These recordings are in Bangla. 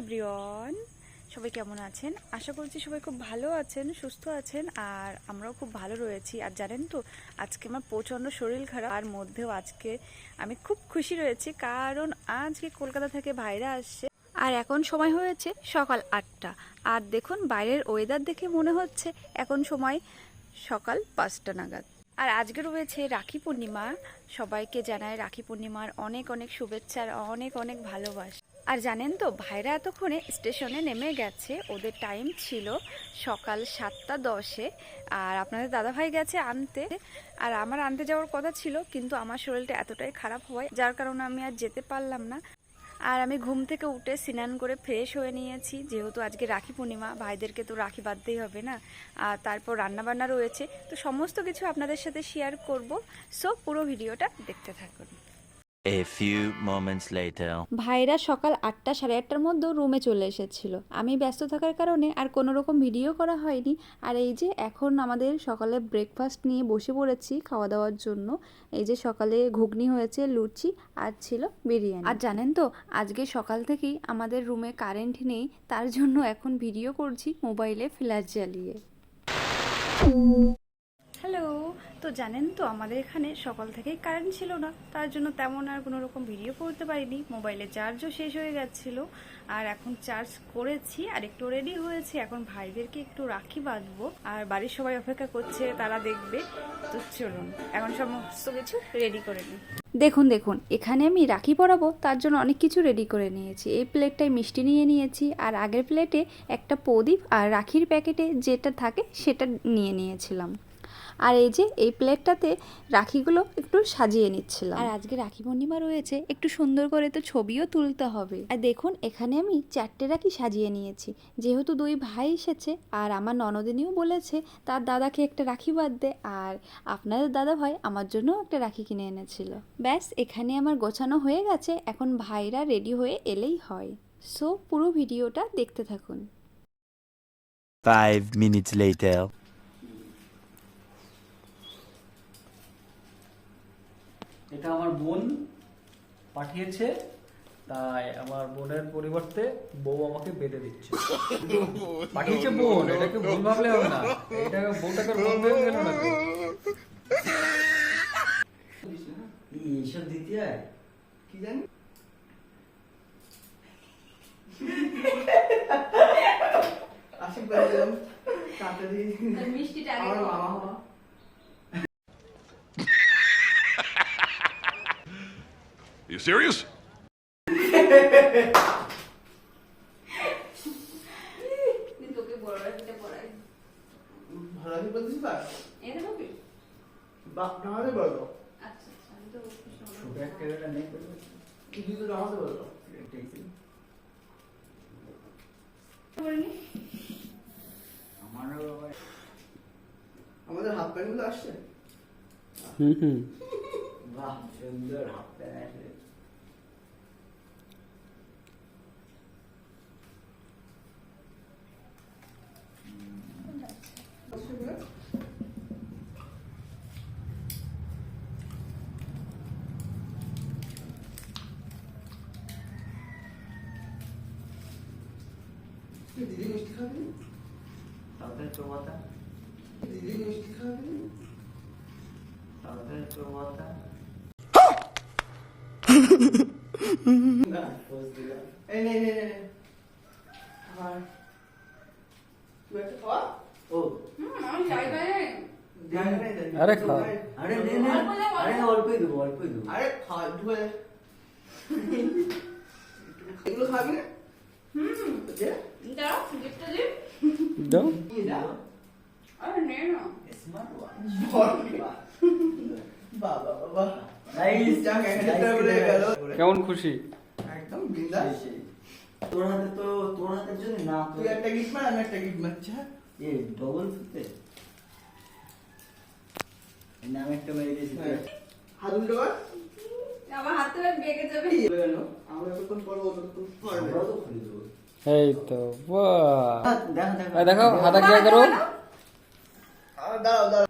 এভরিওয়ান, সবাই কেমন আছেন? আশা করছি সবাই খুব ভালো আছেন, সুস্থ আছেন, আর আমরাও খুব ভালো রয়েছি। আর জানেন তো, আজকে আমার প্রচণ্ড শরীর খারাপ আর মধ্যেও আজকে আমি খুব খুশি রয়েছি, কারণ আজকে কলকাতা থেকে ভাইরা আসছে। আর এখন সময় হয়েছে সকাল আটটা। আর দেখুন, বাইরের ওয়েদার দেখে মনে হচ্ছে এখন সময় সকাল পাঁচটা নাগাদ। আর আজকে রয়েছে রাখি পূর্ণিমা। সবাইকে জানায় রাখি পূর্ণিমার অনেক অনেক শুভেচ্ছা আর অনেক অনেক ভালোবাসা। আর জানেন তো, ভাইরা এতক্ষণে স্টেশনে নেমে গেছে, ওদের টাইম ছিল সকাল সাতটা দশে, আর আপনাদের দাদাভাই গেছে আনতে, আর আমার আনতে যাওয়ার কথা ছিল, কিন্তু আমার শরীরটা এতটাই খারাপ হয়, যার কারণে আমি আর যেতে পারলাম না। আর আমি ঘুম থেকে উঠে স্নান করে ফ্রেশ হয়ে নিয়েছি, যেহেতু আজকে রাখি পূর্ণিমা, ভাইদেরকে তো রাখি বাঁধতেই হবে না, আর তারপর রান্নাবান্না রয়েছে, তো সমস্ত কিছু আপনাদের সাথে শেয়ার করব। সো পুরো ভিডিওটা দেখতে থাকুন। A few moments later. ভাইরা সকাল আটটা সাড়ে আটটার মধ্যেও রুমে চলে এসেছিল। আমি ব্যস্ত থাকার কারণে আর কোনো রকম ভিডিও করা হয়নি। আর এই যে এখন আমাদের সকালে ব্রেকফাস্ট নিয়ে বসে পড়েছি খাওয়া দাওয়ার জন্য। এই যে সকালে ঘুগনি হয়েছে, লুচি আর ছিল বিরিয়ানি। আর জানেন তো, আজকে সকাল থেকেই আমাদের রুমে কারেন্ট নেই, তার জন্য এখন ভিডিও করছি মোবাইলে ফ্ল্যাশ জ্বালিয়ে। তো জানেন তো, আমাদের এখানে সকাল থেকেই কারেন্ট ছিল না। তার জন্য তেমন আর কোনো রকম ভিডিও করতে পারিনি। মোবাইলে চার্জও শেষ হয়ে গেছিল। আর এখন চার্জ করেছি আর একটু রেডি হয়েছি। এখন ভাইদেরকে একটু রাখি বাঁধবো। আর বাড়ির সবাই অপেক্ষা করছে, তারা দেখবে। তো চলুন, এখন সমস্ত কিছু রেডি করে নিই। দেখুন দেখুন, এখানে আমি রাখি পরাবো। তার জন্য অনেক কিছু রেডি করে নিয়েছি। এই প্লেটটায় মিষ্টি নিয়ে নিয়েছি। আর আগের প্লেটে একটা প্রদীপ আর রাখির প্যাকেটে যেটা থাকে সেটা নিয়ে নিয়েছিলাম। আর এই যে এই প্লেটটাতে রাখিগুলো একটু সাজিয়ে নিচ্ছিলাম। আর আজকে রাখি পূর্ণিমা রয়েছে একটু সুন্দর করে তো ছবিও তুলতে হবে। আর দেখুন এখানে আমি চারটে রাখি সাজিয়ে নিয়েছি। যেহেতু দুই ভাই এসেছে আর আমার ননদিনীও বলেছে তার দাদাকে একটা রাখি বাদ দে। আর আপনাদের দাদা ভাই আমার জন্য একটা রাখি কিনে এনেছিল। ব্যাস এখানে আমার গোছানো হয়ে গেছে। এখন ভাইরা রেডি হয়ে এলেই হয়। সো পুরো ভিডিওটা দেখতে থাকুন। Five minutes later. এটা আমার বোন পাঠিয়েছে তাই আমার বোনের পরিবর্তে বউ আমাকে বেঁধে দিচ্ছে। পাঠিয়েছে বোন এটাকে ভুল ভাবলে হবে না। এটাকে বউটাকে বোন ভেবে গেল না তো। এইসব দিতে হয়? কি জানি? আশীর্বাদ দিলাম তাড়াতাড়ি আমার মামা হওয়া You serious? ভালো লাগে বলছিস বা বাপ নামাতে বলো ছোট একটা এটা নেই বলে। কি দিতে নামাতে বলো আমারও আবার আমাদের হাফ প্যান্টগুলো আসছে হাফ প্যান্ট তুই দিদি মিষ্টি খাবি তাদের প্রবতা দিদি মিষ্টি খাবি তাদের প্রবতা না এই নে নে নে নে আর। আরে খা। আরে নে নে আরে অল্পই দেবো অল্পই দেবো আরে খা ধুয়ে এগুলো খাবি না হুম দে দাও কি না স্মার্ট ওয়াচ বাবা বাবা কেমন খুশি? একদম বিন্দাস। তোর হাতে তো তোর হাতের জন্য না তুই একটা গিফট মার আমি একটা গিফট মারছি হ্যাঁ? এ ডবল ফুটে। নাম একটা মেরে দিয়েছি হাত উল্টো কর। আমার হাত বেগে যাবে। কি আমরা ততক্ষণ করবে আমরাও তো খুলে দেবো এই তো বাহ। দেখো দেখো। হাতা ক্রিয়া করো। দাঁড়াও দাঁড়াও।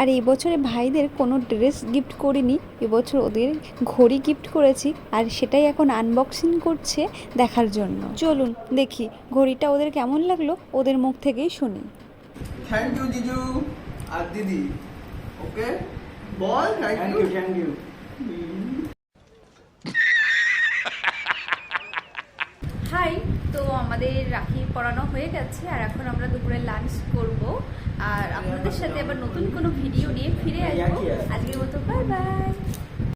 আর এই বছরে ভাইদের কোনো ড্রেস গিফট করিনি এবছর ওদের ঘড়ি গিফট করেছি আর সেটাই এখন আনবক্সিং করছে দেখার জন্য। চলুন দেখি ঘড়িটা ওদের কেমন লাগল ওদের মুখ থেকেই শুনি। থ্যাংক ইউ জিজু। আর দিদি। ওকে বল থ্যাংক ইউ থ্যাংক ইউ তো আমাদের রাখি পরানো হয়ে গেছে আর এখন আমরা দুপুরে লাঞ্চ করব। আর আপনাদের সাথে আবার নতুন কোনো ভিডিও নিয়ে ফিরে আসব। আজকের মতো বাই বাই